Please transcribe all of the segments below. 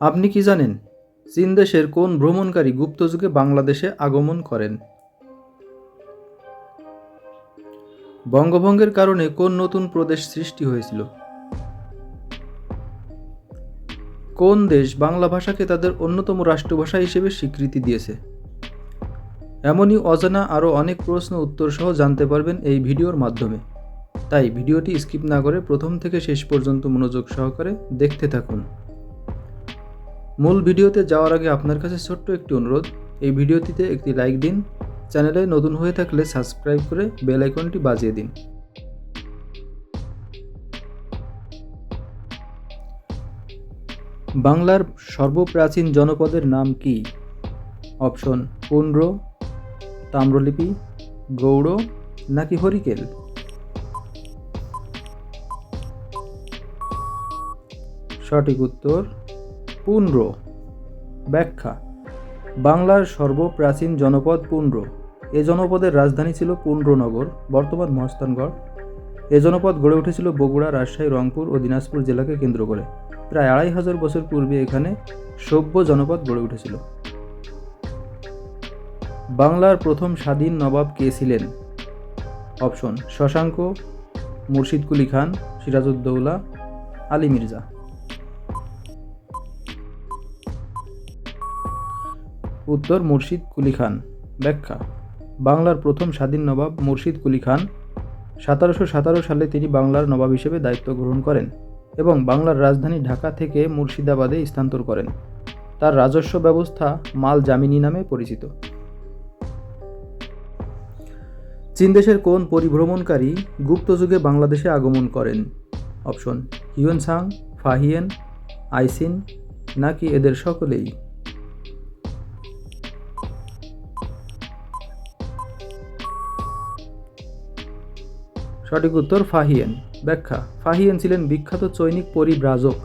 আপনি কি জানেন, চীন দেশের কোন ভ্রমণকারী গুপ্তযুগে বাংলাদেশে আগমন করেন? বঙ্গভঙ্গের কারণে কোন নতুন প্রদেশ সৃষ্টি হয়েছিল? কোন দেশ বাংলা ভাষাকে তাদের অন্যতম রাষ্ট্রভাষা হিসেবে স্বীকৃতি দিয়েছে? এমনই অজানা আরও অনেক প্রশ্ন উত্তর সহ জানতে পারবেন এই ভিডিওর মাধ্যমে। তাই ভিডিওটি স্কিপ না করে প্রথম থেকে শেষ পর্যন্ত মনোযোগ সহকারে দেখতে থাকুন। মূল ভিডিওতে যাওয়ার আগে আপনার কাছে ছোট্ট একটি অনুরোধ। এই ভিডিওটিতে একটি লাইক দিন, চ্যানেলে নতুন হয়ে থাকলে সাবস্ক্রাইব করে বেল আইকনটি বাজিয়ে দিন। বাংলার সর্বপ্রাচীন জনপদের নাম কি? অপশন, পুন্ড্র, তাম্রলিপি, গৌড়, নাকি হরিকেল? সঠিক উত্তর পুন্ড্র ব্যাখ্যা, বাংলার সর্বপ্রাচীন জনপদ পুন্ড্র এ জনপদের রাজধানী ছিল পুন্ড্রনগর বর্তমান মহস্তানগড় এ জনপদ গড়ে উঠেছিল বগুড়া, রাজশাহী, রংপুর ও দিনাজপুর জেলাকে কেন্দ্র করে। প্রায় আড়াই হাজার বছর পূর্বে এখানে সভ্য জনপদ গড়ে উঠেছিল। বাংলার প্রথম স্বাধীন নবাব কে ছিলেন? অপশন, শশাঙ্ক মুর্শিদ কুলি খান, সিরাজউদ্দৌলা, আলী মির্জা। উত্তর মুর্শিদ কুলি খান। ব্যাখ্যা, বাংলার প্রথম স্বাধীন নবাব মুর্শিদ কুলি খান। সতেরোশো সতেরো সালে তিনি বাংলার নবাব হিসেবে দায়িত্ব গ্রহণ করেন এবং বাংলার রাজধানী ঢাকা থেকে মুর্শিদাবাদে স্থানান্তর করেন। তার রাজস্ব ব্যবস্থা মাল জামিনী নামে পরিচিত। চীন দেশের কোন পরিভ্রমণকারী গুপ্তযুগে বাংলাদেশে আগমন করেন? অপশন হিউয়েন সাং ফাহিয়েন, আইসিন, নাকি এদের সকলেই? সঠিক উত্তর ফাহিয়েন। ব্যাখ্যা, ফাহিয়েন ছিলেন বিখ্যাত চৈনিক পরিব্রাজক,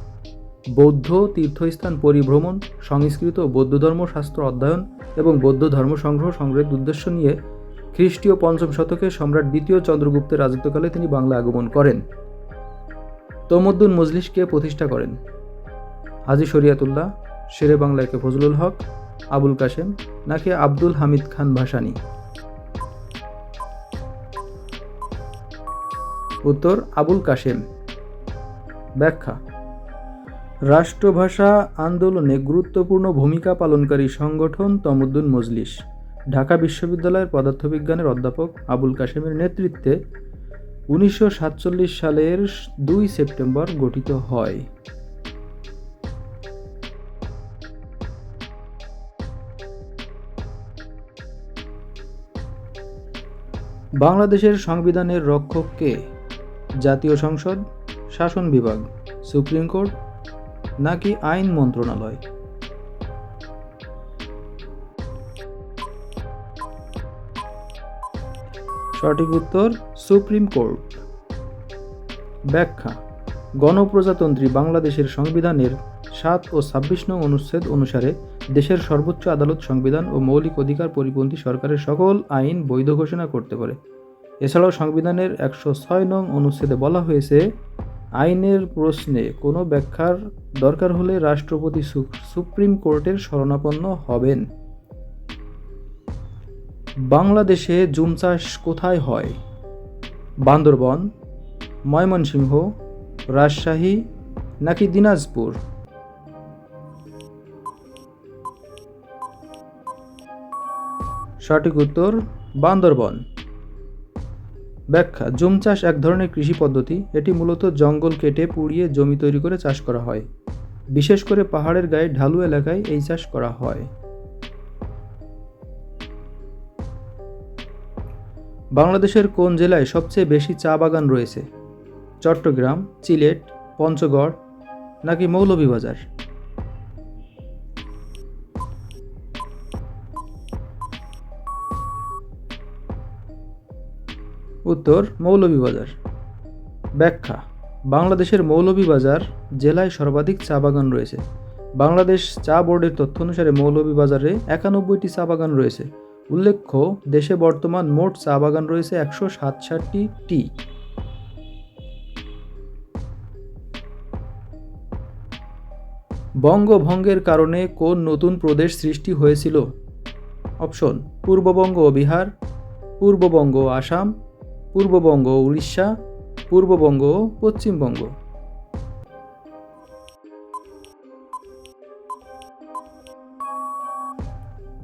বৌদ্ধ তীর্থস্থান পরিভ্রমণ, সংস্কৃত বৌদ্ধ ধর্মশাস্ত্র অধ্যয়ন এবং বৌদ্ধ ধর্ম সংগ্রহ সংগ্রহের উদ্দেশ্য নিয়ে খ্রিস্টীয় পঞ্চম শতকে সম্রাট দ্বিতীয় চন্দ্রগুপ্তের রাজত্বকালে তিনি বাংলা আগমন করেন। তমদ্দুন মজলিসকে প্রতিষ্ঠা করেন। হাজি শরিয়াতুল্লাহ, শেরে বাংলাকে ফজলুল হক, আবুল কাশেম, নাকি আব্দুল হামিদ খান ভাসানী। উত্তর আবুল কাশেম। ব্যাখ্যা, রাষ্ট্রভাষা আন্দোলনে গুরুত্বপূর্ণ ভূমিকা পালনকারী সংগঠন তমদ্দুন মজলিস, ঢাকা বিশ্ববিদ্যালয়ের পদার্থবিজ্ঞানের অধ্যাপক আবুল কাশেমের নেতৃত্বে উনিশশো সাতচল্লিশ সালের দুই সেপ্টেম্বর গঠিত হয়। বাংলাদেশের সংবিধানের রক্ষক কে? জাতীয় সংসদ, শাসন বিভাগ, সুপ্রিম কোর্ট, নাকি আইন মন্ত্রণালয়? সঠিক উত্তর, সুপ্রিম কোর্ট। ব্যাখ্যা, গণপ্রজাতন্ত্রী বাংলাদেশের সংবিধানের সাত ও ছাব্বিশ নং অনুচ্ছেদ অনুসারে দেশের সর্বোচ্চ আদালত, সংবিধান ও মৌলিক অধিকার পরিপন্থী সরকারের সকল আইন বৈধ ঘোষণা করতে পারে। এছাড়াও সংবিধানের একশো ছয় নং অনুচ্ছেদে বলা হয়েছে, আইনের প্রশ্নে কোনো ব্যাখ্যার দরকার হলে রাষ্ট্রপতি সুপ্রিম কোর্টের শরণাপন্ন হবেন। বাংলাদেশে জুম চাষ কোথায় হয়? বান্দরবন, ময়মনসিংহ, রাজশাহী নাকি দিনাজপুর? সঠিক উত্তর বান্দরবন। ব্যাখ্যা, জুম চাষ এক ধরনের কৃষি পদ্ধতি। এটি মূলত জঙ্গল কেটে পুড়িয়ে জমি তৈরি করে চাষ করা হয়। বিশেষ করে পাহাড়ের গায়ে ঢালু এলাকায় এই চাষ করা হয়। বাংলাদেশের কোন জেলায় সবচেয়ে বেশি চা বাগান রয়েছে? চট্টগ্রাম, সিলেট, পঞ্চগড়, নাকি মৌলভীবাজার? উত্তর মৌলভীবাজার। ব্যাখ্যা, বাংলাদেশের মৌলভীবাজার জেলায় সর্বাধিক চা বাগান রয়েছে। বাংলাদেশ চা বোর্ডের তথ্য অনুসারে মৌলভীবাজারে একানব্বইটি চা বাগান রয়েছে। উল্লেখ্য, দেশে বর্তমান মোট চা বাগান রয়েছে একশো সাতষট্টি টি। বঙ্গভঙ্গের কারণে কোন নতুন প্রদেশ সৃষ্টি হয়েছিল? অপশন, পূর্ববঙ্গ ও বিহার, পূর্ববঙ্গ আসাম পূর্ববঙ্গ উড়িষ্যা, পূর্ববঙ্গ পশ্চিমবঙ্গ।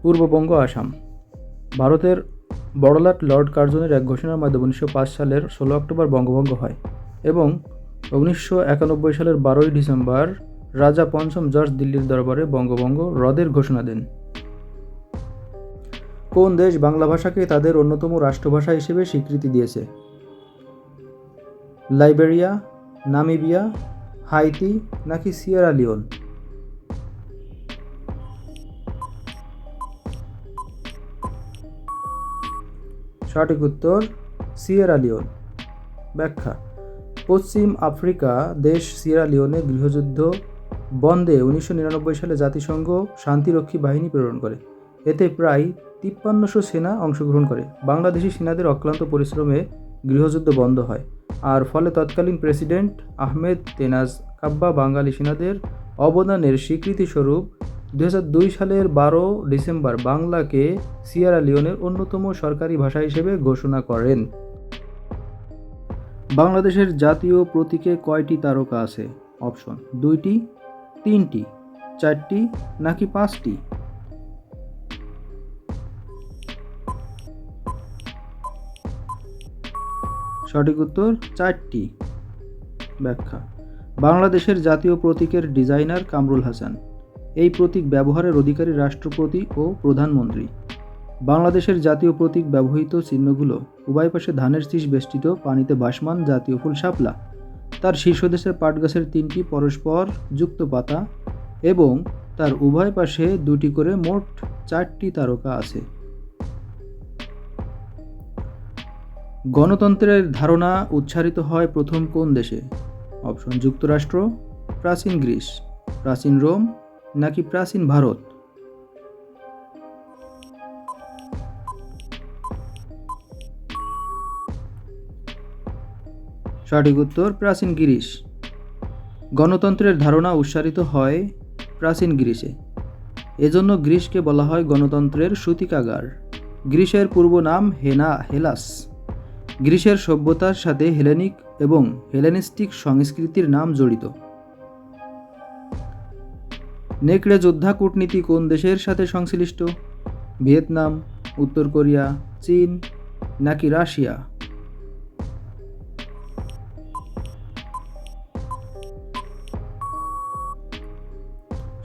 পূর্ববঙ্গ আসাম। ভারতের বড়লাট লর্ড কার্জনের এক ঘোষণার মাধ্যমে উনিশশো পাঁচ সালের ষোলো অক্টোবর বঙ্গভঙ্গ হয় এবং উনিশশো একানব্বই সালের বারোই ডিসেম্বর রাজা পঞ্চম জর্জ দিল্লির দরবারে বঙ্গভঙ্গ হ্রদের ঘোষণা দেন। কোন দেশ বাংলা ভাষাকে তাদের অন্যতম রাষ্ট্রভাষা হিসেবে স্বীকৃতি দিয়েছে? লাইবেরিয়া, নামিবিয়া, হাইতি নাকি সিয়েরা লিওন? সঠিক উত্তর, সিয়েরা লিওন। ব্যাখ্যা, পশ্চিম আফ্রিকা দেশ সিয়েরা লিওনে গৃহযুদ্ধ বন্ধে উনিশশো নিরানব্বই সালে জাতিসংঘ শান্তিরক্ষী বাহিনী প্রেরণ করে। এতে প্রায় তিপ্পান্নশো সেনা অংশগ্রহণ করে। বাংলাদেশি সেনাদের অক্লান্ত পরিশ্রমে গৃহযুদ্ধ বন্ধ হয়, আর ফলে তৎকালীন প্রেসিডেন্ট আহমেদ তেনাজ কাব্বা বাঙালি সেনাদের অবদানের স্বীকৃতিস্বরূপ দু হাজার দুই সালের বারো ডিসেম্বর বাংলাকে সিয়ারা লিওনের অন্যতম সরকারি ভাষা হিসেবে ঘোষণা করেন। বাংলাদেশের জাতীয় প্রতীকে কয়টি তারকা আছে? অপশন দুইটি, তিনটি, চারটি, নাকি পাঁচটি? সঠিক উত্তর চারটি। ব্যাখ্যা। বাংলাদেশের জাতীয় প্রতীকের ডিজাইনার কামরুল হাসান। এই প্রতীক ব্যবহারের অধিকারী রাষ্ট্রপতি ও প্রধানমন্ত্রী। বাংলাদেশের জাতীয় প্রতীক ব্যবহৃত চিহ্নগুলো উভয় পাশে ধানের শীষ বেষ্টিত পানিতে ভাসমান জাতীয় ফুল শাপলা। তার শীর্ষদেশের পাটগাছের তিনটি পরস্পর যুক্ত পাতা এবং তার উভয় পাশে দুটি করে মোট চারটি তারকা আছে। গণতন্ত্রের ধারণা উচ্চারিত হয় প্রথম কোন দেশে? অপশন, যুক্তরাষ্ট্র, প্রাচীন গ্রিস। প্রাচীন রোম নাকি প্রাচীন ভারত? সঠিক উত্তর, প্রাচীন গ্রিস। গণতন্ত্রের ধারণা উচ্চারিত হয় প্রাচীন গ্রিসে। এজন্য গ্রিসকে বলা হয় গণতন্ত্রের সূতিকাগার। গ্রিসের পূর্ব নাম হেনা, হেলাস। গ্রিসের সভ্যতার সাথে হেলেনিক এবং হেলেনিস্টিক সংস্কৃতির নাম জড়িত। নেকড়ে যোদ্ধা কূটনীতি কোন দেশের সাথে সংশ্লিষ্ট? ভিয়েতনাম, উত্তর কোরিয়া, চীন নাকি রাশিয়া?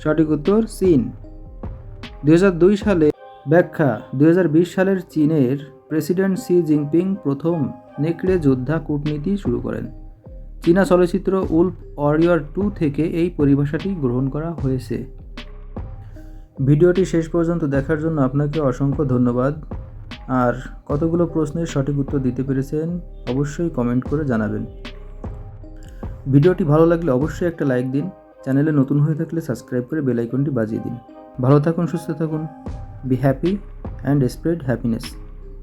সঠিক উত্তর, চীন। দুই হাজার দুই সালে ব্যাখ্যা, দুই হাজার বিশ সালের চীনের প্রেসিডেন্ট সি জিনপিং প্রথম নেকড়ে যোদ্ধা কূটনীতি শুরু করেন। চীনা চলচ্চিত্র উল্ফ ওয়ারিয়র টু থেকে এই পরিভাষাটি গ্রহণ করা হয়েছে। ভিডিওটি শেষ পর্যন্ত দেখার জন্য আপনাকে অসংখ্য ধন্যবাদ। আর কতগুলো প্রশ্নের সঠিক উত্তর দিতে পেরেছেন, অবশ্যই কমেন্ট করে জানাবেন। ভিডিওটি ভালো লাগলে অবশ্যই একটা লাইক দিন, চ্যানেলে নতুন হয়ে থাকলে সাবস্ক্রাইব করে বেল আইকনটি বাজিয়ে দিন। ভালো থাকুন, সুস্থ থাকুন be happy and spread happiness